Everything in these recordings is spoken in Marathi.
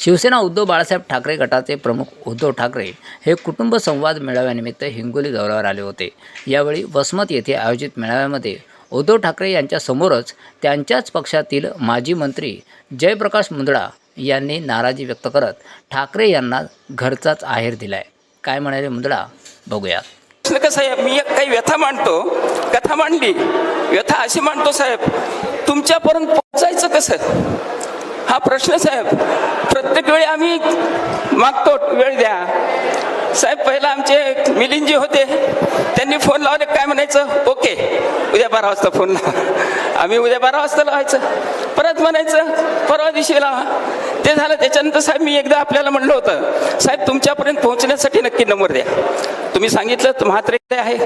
शिवसेना उद्धव बाळासाहेब ठाकरे गटाचे प्रमुख उद्धव ठाकरे हे कुटुंब संवाद मेळाव्यानिमित्त हिंगोली दौऱ्यावर आले होते. यावेळी वसमत येथे आयोजित मेळाव्यामध्ये उद्धव ठाकरे यांच्यासमोरच त्यांच्याच पक्षातील माजी मंत्री जयप्रकाश मुंदडा यांनी नाराजी व्यक्त करत ठाकरे यांना घरचाच आहेर दिलाय. काय म्हणाले मुंदडा? बघूया. कसं आहे मी एक काही व्यथा मांडतो. कथा मांडली. व्यथा अशी मांडतो साहेब. तुमच्यापर्यंत पोहोचायचं कसं? हा प्रश्न साहेब. प्रत्येक वेळी आम्ही मागतो वेळ द्या. साहेब पहिला आमचे मिलिंदजी होते. त्यांनी फोन लावले काय म्हणायचं? ओके. उद्या बारा वाजता फोन लावा. आम्ही उद्या बारा वाजता लावायचं. परत म्हणायचं परवा दिवशी लावा. ते झालं त्याच्यानंतर साहेब मी एकदा आपल्याला म्हणलं होतं साहेब तुमच्यापर्यंत पोहोचण्यासाठी नक्की नंबर द्या. तुम्ही सांगितलं म्हात्रेकडे आहे.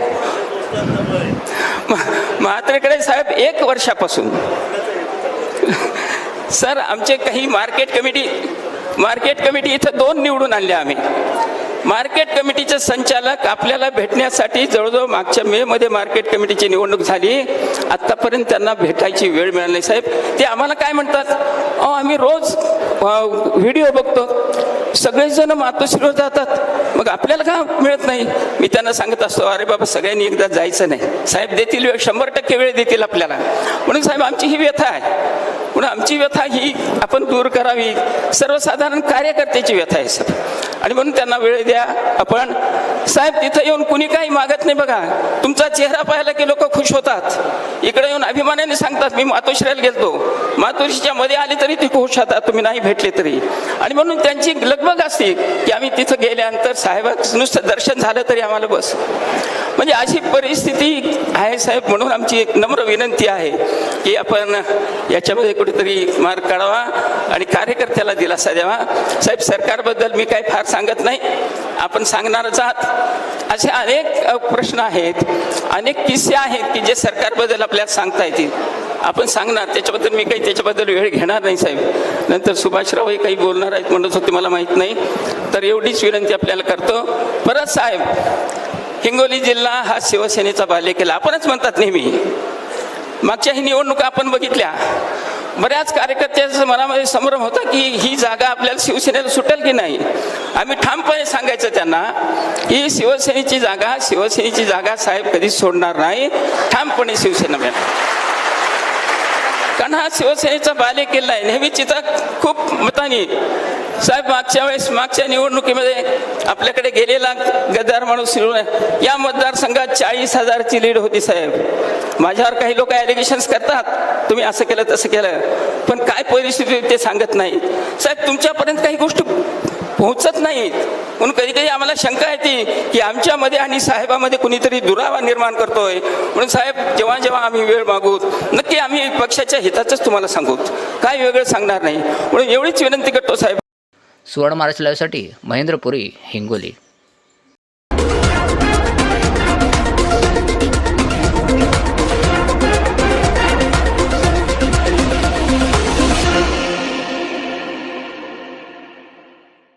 म- म्हात्रेकडे साहेब एक वर्षापासून. सर आमचे काही मार्केट कमिटी मार्केट कमिटी इथं दोन निवडून आणले आम्ही. मार्केट कमिटीचे संचालक आपल्याला भेटण्यासाठी जवळजवळ मागच्या मे मध्ये मार्केट कमिटीची निवडणूक झाली. आत्तापर्यंत त्यांना भेटायची वेळ मिळाली नाही साहेब. ते आम्हाला काय म्हणतात? अहो आम्ही रोज व्हिडिओ बघतो. सगळेजण मातोश्रीवर जातात. मग आपल्याला का मिळत नाही? मी त्यांना सांगत असतो अरे बाबा सगळ्यांनी एकदा जायचं नाही. साहेब देतील वेळ शंभर टक्के वेळ देतील आपल्याला. म्हणून साहेब आमची ही व्यथा आहे. म्हणून आमची व्यथा ही आपण दूर करावी. सर्वसाधारण कार्यकर्त्याची व्यथा आहे सर. आणि म्हणून त्यांना वेळ द्या. आपण साहेब तिथं येऊन कुणी काही मागत नाही बघा. तुमचा चेहरा पाहिला की लोक खुश होतात. इकडे येऊन अभिमानाने सांगतात मी मातोश्रीला गेलतो. मातोश्रीच्या मध्ये आले तरी ते खुश होतात. तुम्ही नाही भेटले तरी. आणि म्हणून त्यांची लगबग असते की आम्ही तिथं गेल्यानंतर साहेबांचं नुसतं दर्शन झालं तरी आम्हाला बस. म्हणजे अशी परिस्थिती आहे साहेब म्हणून आमची एक नम्र विनंती आहे की आपण याच्यामध्ये कुठेतरी मार्ग काढावा आणि कार्यकर्त्याला दिलासा द्यावा. साहेब सरकारबद्दल मी काही फार सांगत नाही. आपण सांगणारच आहात. असे अनेक प्रश्न आहेत. अनेक किस्से आहेत की जे सरकारबद्दल आपल्याला सांगता येतील. आपण सांगणार त्याच्याबद्दल मी काही त्याच्याबद्दल वेळ घेणार नाही साहेब. नंतर सुभाषरावही काही बोलणार आहेत म्हणत होते मला माहीत नाही. तर एवढीच विनंती आपल्याला करतो. परत साहेब हिंगोली जिल्हा हा शिवसेनेचा बालेकिल्ला. आपणच म्हणतात नेहमी. मागच्या ही निवडणुका आपण बघितल्या. बऱ्याच कार्यकर्त्यांचा मनामध्ये संभ्रम होता की ही जागा आपल्याला शिवसेनेला सुटेल की नाही? आम्ही ठामपणे सांगायचं त्यांना ही शिवसेनेची जागा शिवसेनेची जागा साहेब कधीच सोडणार नाही. ठामपणे शिवसेना मिळणार. कारण हा शिवसेनेचा बाले किल्ला आहे. नेहमी चिता खूप मतानी. साहेब मागच्या वेळेस मागच्या निवडणुकीमध्ये आपल्याकडे गेलेला गद्दार माणूस या मतदारसंघात चाळीस हजारची लीड होती साहेब. माझ्यावर काही लोक ॲलिगेशन्स करतात. तुम्ही असं केलं तसं केलं. पण काय परिस्थिती ते सांगत नाही साहेब तुमच्यापर्यंत काही गोष्टी पोहोचत नाहीत. म्हणून कधी कधी आम्हाला शंका येते की आमच्यामध्ये आणि साहेबामध्ये कुणीतरी दुरावा निर्माण करतोय. म्हणून साहेब जेव्हा जेव्हा आम्ही वेळ मागू नक्की आम्ही पक्षाच्या हिताचंच तुम्हाला सांगू काय वेगळं सांगणार नाही. म्हणून एवढीच विनंती करतो साहेब. सुवर्ण महाराष्ट्र लाईव्हसाठी महेंद्र पुरी हिंगोली.